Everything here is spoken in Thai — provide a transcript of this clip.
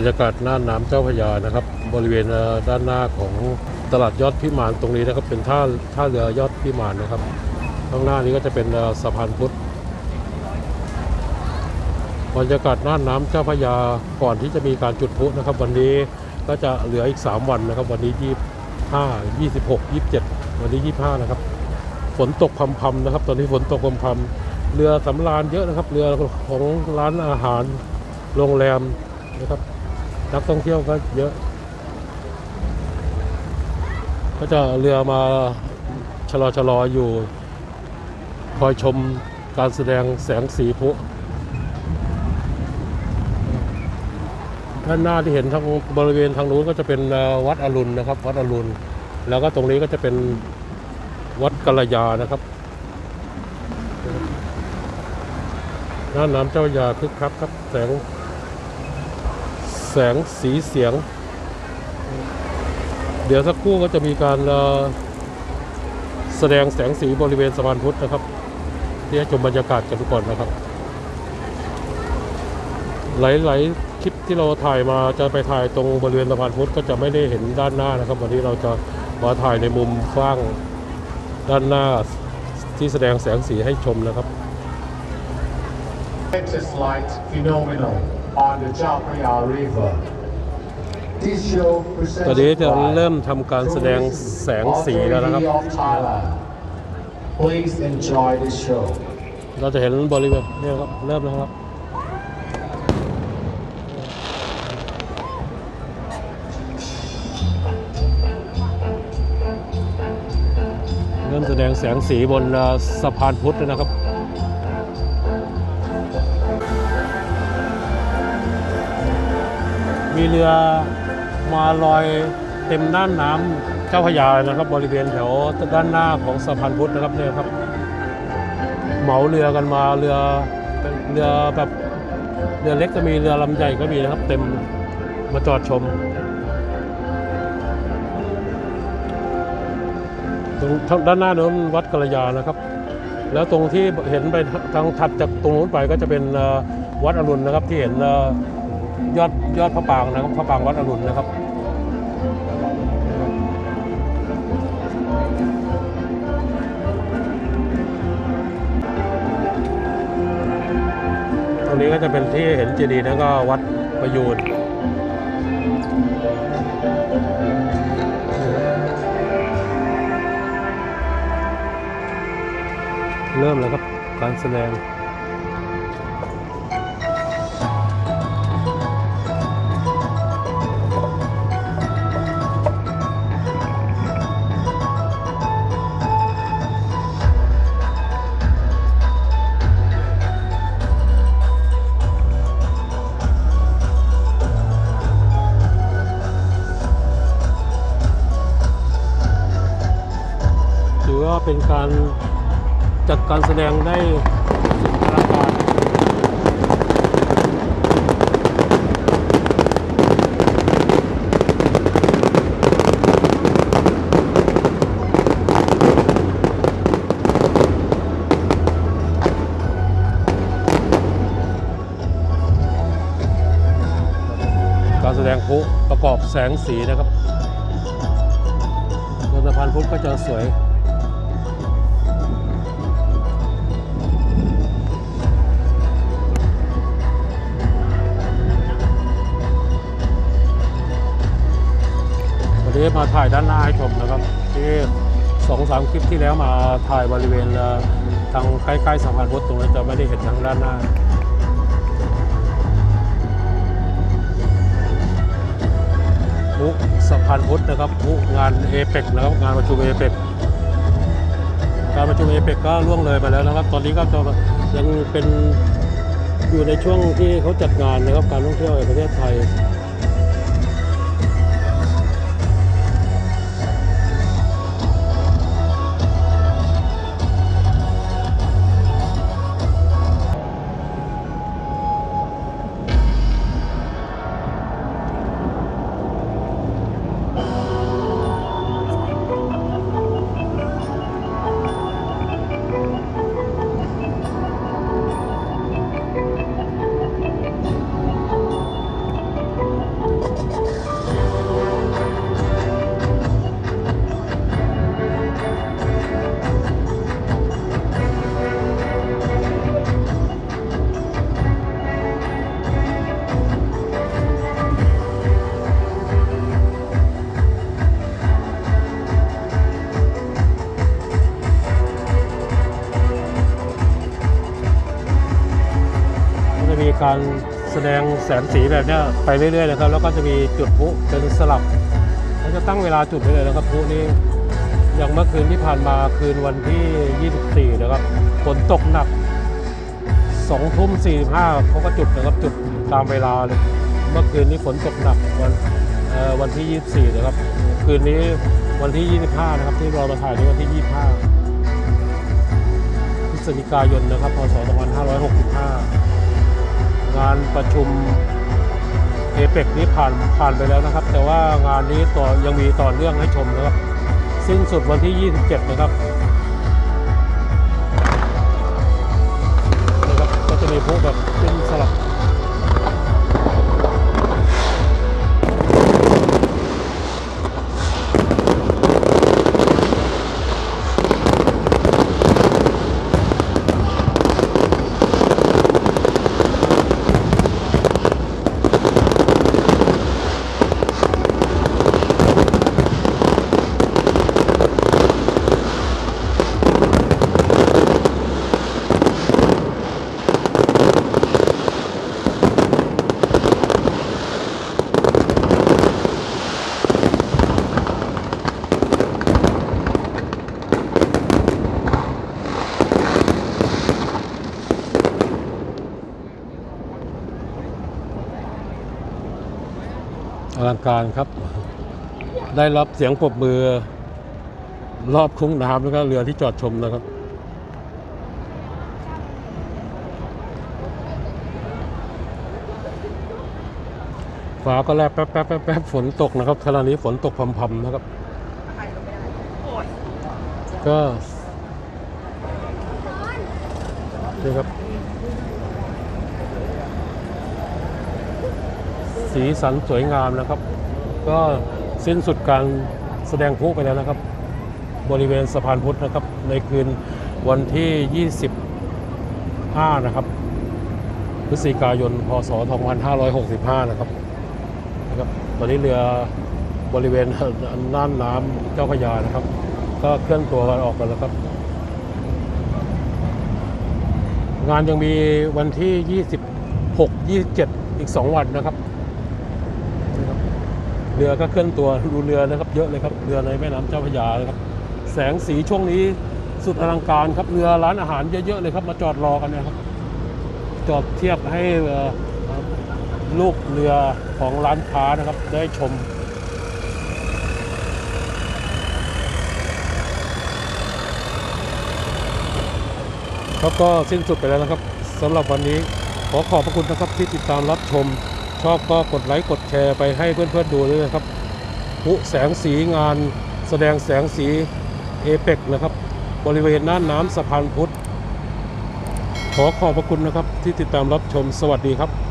รยากาศหน้าน้ำเจ้าพระยานะครับ บริเวณด้านหน้าของตลาดยอดพิมานตรงนี้นะครับ เป็นท่าท่าเรือยอดพิมานนะครับ ข้างหน้านี้ก็จะเป็นสะพานพุทธบรรยากาศหน้าน้ำเจ้าพระยาก่อนที่จะมีการจุดพลุนะครับ วันนี้ก็จะเหลืออีก 3 วันนะครับ วันนี้25 26 27วันนี้25นะครับ ฝนตกพรำๆนะครับ ตอนนี้ฝนตกพรำๆเรือสำราญเยอะนะครับ เรือของร้านอาหารโรงแรมนะครับ นักท่องเที่ยวก็เยอะ ก็จะเรือมาชะลอชะลออยู่ คอยชมการแสดงแสงสีพุด้านหน้าที่เห็นทางบริเวณทางนู้นก็จะเป็นวัดอรุณนะครับ วัดอรุณ แล้วก็ตรงนี้ก็จะเป็นวัดกัลยานะครับหน้าน้ำเจ้ายาคึกคักครับแสง แสงสีเสียง เดี๋ยวสักครู่ก็จะมีการแสดงแสงสีบริเวณสะพานพุทธนะครับที่ให้ชมบรรยากาศกันทุกคนนะครับ หลายๆคลิปที่เราถ่ายมาจะไปถ่ายตรงบริเวณสะพานพุทธก็จะไม่ได้เห็นด้านหน้านะครับ วันนี้เราจะมาถ่ายในมุมกว้างด้านหน้าที่แสดงแสงสีให้ชมนะครับ Texas light phenomenon on the Chao Phraya River. This show ตอนนี้ presented จะ by เริ่มทำการแสดงแสงสีแล้วนะครับ Authority of Thailand. Please enjoy the show. เราจะเห็นบริเวณเนี่ยครับเริ่มแล้วครับ เริ่มแสดงแสงสีบนเอ่อสะพานพุทธแล้วนะครับ มีเรือมาลอยเต็มน่านน้ำเจ้าพระยานะครับ บริเวณแถวด้านหน้าของสะพานพุทธนะครับเนี่ยครับ เหมาเรือกันมาเรือเป็นเรือแบบเรือเล็กก็มีเรือลำใหญ่ก็มีนะครับ เต็มมาจอดชมตรงด้านหน้าโน้นวัดกัลยานะครับ แล้วตรงที่เห็นไปทางถัดจากตรงนู้นไปก็จะเป็นวัดอรุณนะครับที่เห็นเยอดยอดพระปรางนะครับพระปรางวัดอรุณนะครับตรงนี้ก็จะเป็นที่เห็นเจดีย์แล้วก็วัดประยูนเริ่มแล้วครับการแสดง เป็นการจัดการแสดงได้สุดอลังการการแสดงพลุประกอบแสงสีนะครับบนสะพานพุทธก็จะสวย นี้มาถ่ายด้านหน้าให้ชมนะครับที่สองสามคลิปที่แล้วมาถ่ายบริเวณทางใกล้ๆสะพานพุทธตรงนั้จะไม่ได้เห็นทางด้านหน้าพุสะพานพุทธนะครับพุงานเอเปกนะครับงานประชุมเอเปกการประชุมเอเปกก็ล่วงเลยไปแล้วนะครับ ตอนนี้ก็จะยังเป็นอยู่ในช่วงที่เขาจัดงานนะครับการท่องเที่ยวแห่งประเทศไทย การแสดงแสงสีแบบนี้ไปเรื่อยๆนะครับแล้วก็จะมีจุดพุเป็นสลับเขาจะตั้งเวลาจุดไว้เลยนะครับพุนี้อย่างเมื่อคืนที่ผ่านมาคืนวันที่ 24 นะครับฝนตกหนัก2ทุ่ม45เขาก็จุดนะครับจุดตามเวลาเลยเมื่อคืนนี้ฝนตกหนักวันเอ่อวันที่ 24 นะครับ คืนนี้วันที่ 25 นะครับ ที่เรามาถ่ายในวันที่ 25พฤศจิกายนนะครับพศ2565 งานประชุมเอเปกนี้ผ่านผ่านไปแล้วนะครับ แต่ว่างานนี้ต่อยังมีต่อเนื่องให้ชมนะครับ สิ้นสุดวันที่ 27 นะครับนะครับก็จะมีพวกแบบเป็นสลับ ลังการครับ ได้รับเสียงปรบมือ รอบคุ้งน้ำแล้วก็เรือที่จอดชมนะครับฟ้าก็แลบแป๊บแป๊บแป๊บแป๊บฝนตกนะครับขณะนี้ฝนตกพรำๆนะครับ ก็นี่ครับ สีสันสวยงามนะครับ ก็สิ้นสุดการแสดงพลุไปแล้วนะครับ บริเวณสะพานพุทธนะครับ ในคืนวันที่ 25 นะครับพฤศจิกายน พศ 2565 นะครับนะครับ ตอนนี้เรือบริเวณน่านน้ำเจ้าพระยานะครับ ก็เคลื่อนตัวกันออกกันแล้วครับ งานยังมีวันที่ 26 27 อีก 2 วันนะครับนะครับ เรือก็เคลื่อนตัวดูเรือนะครับเยอะเลยครับเรือในแม่น้ำเจ้าพระยาครับ แสงสีช่วงนี้สุดอลังการครับเรือร้านอาหารเยอะๆเลยครับ มาจอดรอกันนะครับ จอดเทียบให้ลูกเรือของร้านค้านะครับ ได้ชมครับก็สิ้นสุดไปแล้วนะครับสำหรับวันนี้ขอขอบพระคุณนะครับที่ติดตามรับชม ชอบก็กดไลค์กดแชร์ไปให้เพื่อนๆดูด้วยนะครับผู้แสงสีงานแสดงแสงสีเอเปกนะครับ บริเวณหน้านน้ำสะพานพุทธขอขอบพระคุณนะครับที่ติดตามรับชมสวัสดีครับ